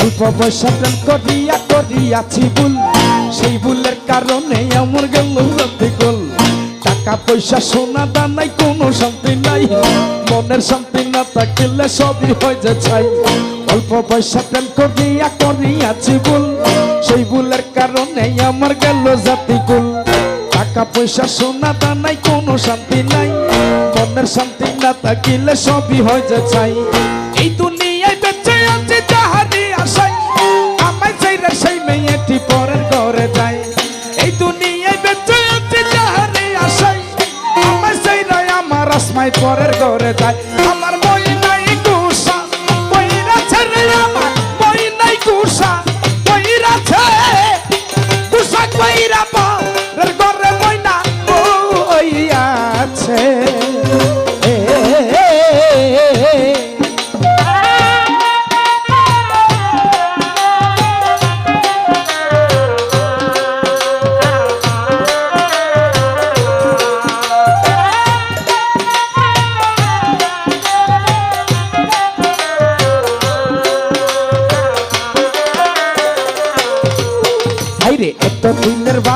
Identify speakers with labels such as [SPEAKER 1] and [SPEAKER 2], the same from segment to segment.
[SPEAKER 1] অল্প পয়সা প্রেম করিয়া করিয়াছি ভুল। সেই ভুলের কারণে আমার গেল গোল। টাকা পয়সা, সোনা দানাই কোনো শান্তি নাই। মনের শান্তি না থাকিলে সবই হয়ে যে চাই অল্প পয়সা প্রেম করিয়া করিয়াছি ভুল। সেই ভুলের কারণে আমার গেল জাতি কুল টাকা পয়সা, সোনা দানাই কোনো শান্তি নাই। মনের শান্তি না থাকিলে সবই হয়ে যে চাই এই দুনিয়ায় বেঁচে আসমাই পরের ঘরে যায়।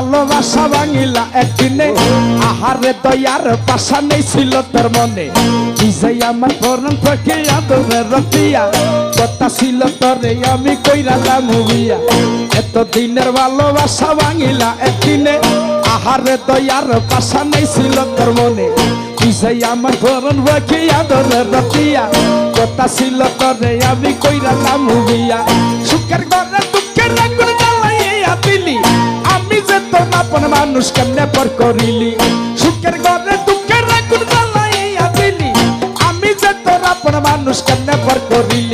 [SPEAKER 1] ভালোবাসা ভাঙিলা একদিনে। আহারে দয়ার পাশা নেই ছিল তোর মনে। বিজয় আমার পরম পাখি আদমের রতিয়া কথা ছিল তোরে, আমি কইরালাম বিয়া এত ভালোবাসা ভাঙিলা একদিনে। আহারে দয়ার পাশা নেই ছিল তোর মনে। বিজয় আমার পরম পাখি আদমের রতিয়া কথা ছিল তোরে, আমি কইরালাম বিয়া আপন মানুষ কেমনে পর করিলি? সুখের ঘরে দুঃখের আগুন জ্বালাইয়া দিলি। আমি যে তোর আপন মানুষ কেমনে পর করিলি?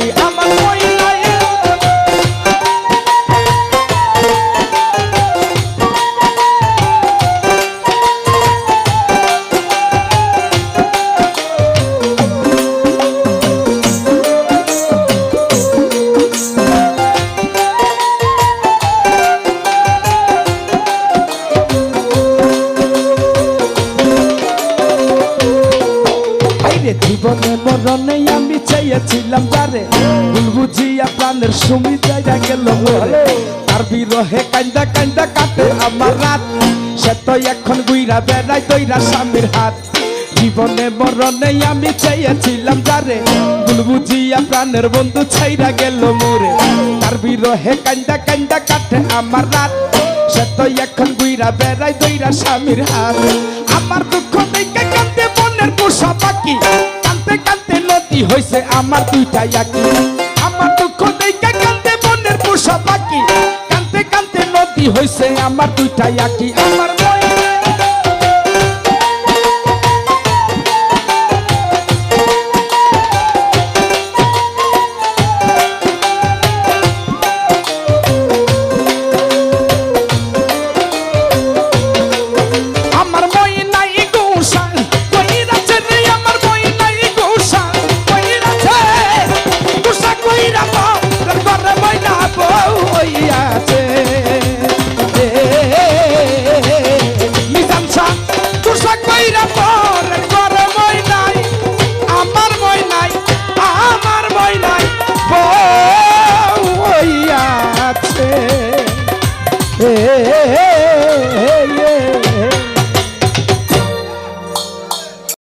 [SPEAKER 1] মরণে আমি চাইয়াছিলাম তারে ভুল বুঝিয়া প্রাণের সুবিধায় গেল মরে বিরহে কান্দা কান্দা কাটে আমার রাত। সে তো এখন গুইরা বেড়াই দইরা স্বামীর হাত। জীবনে মরণে আমি চাইয়াছিলাম তারে ভুল বুঝিয়া প্রাণের বন্ধু ছাইরা গেল মোরে। তার বিরহে কান্দা কান্দা কাটে আমার রাত। সে তো এখন গুইরা বেড়াই দইরা স্বামীর হাত। আমার দুঃখ দেখে কান্দে মনের পোষা পাখি। কান্দতে কান্দতে নদী হয়েছে আমার দুইটা একই আমার দুঃখ দেখা কানতে বনের পোষা পাখি। কানতে কানতে নদী হয়েছে আমার দুইটা একই আমার হে হে হে